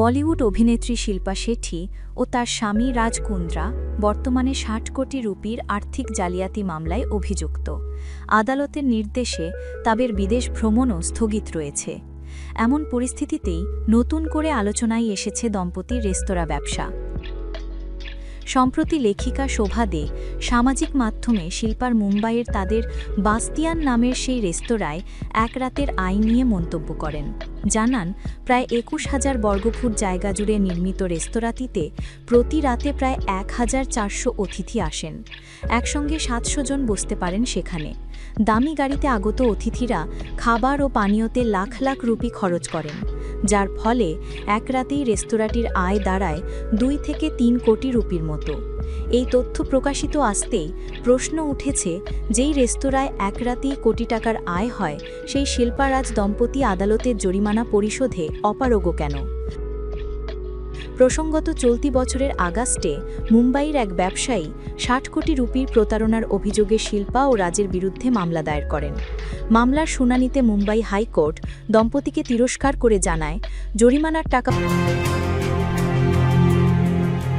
বলিউড অভিনেত্রী শিল্পা শেঠি ও তার স্বামী রাজ কুন্দ্রা বর্তমানে ষাট কোটি রুপির আর্থিক জালিয়াতি মামলায় অভিযুক্ত। আদালতের নির্দেশে তাদের বিদেশ ভ্রমণও স্থগিত রয়েছে। এমন পরিস্থিতিতেই নতুন করে আলোচনায় এসেছে দম্পতির রেস্তোরাঁ ব্যবসা। সম্প্রতি লেখিকা শোভা দে সামাজিক মাধ্যমে শিল্পার মুম্বাইয়ের তাদের বাস্তিয়ান নামের সেই রেস্তোরাঁয় এক রাতের আয় নিয়ে মন্তব্য করেন। জানান, প্রায় একুশ হাজার বর্গফুট জায়গা জুড়ে নির্মিত রেস্তোরাঁটিতে প্রতি রাতে প্রায় এক হাজার চারশো অতিথি আসেন। একসঙ্গে সাতশো জন বসতে পারেন সেখানে। দামি গাড়িতে আগত অতিথিরা খাবার ও পানীয়তে লাখ লাখ রুপি খরচ করেন। যার ফলে এক রাতেই রেস্তোরাঁটির আয় দাঁড়ায় দুই থেকে তিন কোটি রুপির মতো। এই তথ্য প্রকাশিত আসতেই প্রশ্ন উঠেছে যেই রেস্তোরাঁয় এক রাতেই কোটি টাকার আয় হয়, সেই শিল্পারাজ দম্পতি আদালতের জরিমানা পরিশোধে অপারগ কেন? প্রসঙ্গত চলতি বছরের আগস্টে মুম্বাইয়ের এক ব্যবসায়ী ষাট কোটি রুপির প্রতারণার অভিযোগে শিল্পা ও রাজের বিরুদ্ধে মামলা দায়ের করেন। মামলার শুনানিতে মুম্বাই হাইকোর্ট দম্পতিকে তিরস্কার করে জানায়, জরিমানার টাকা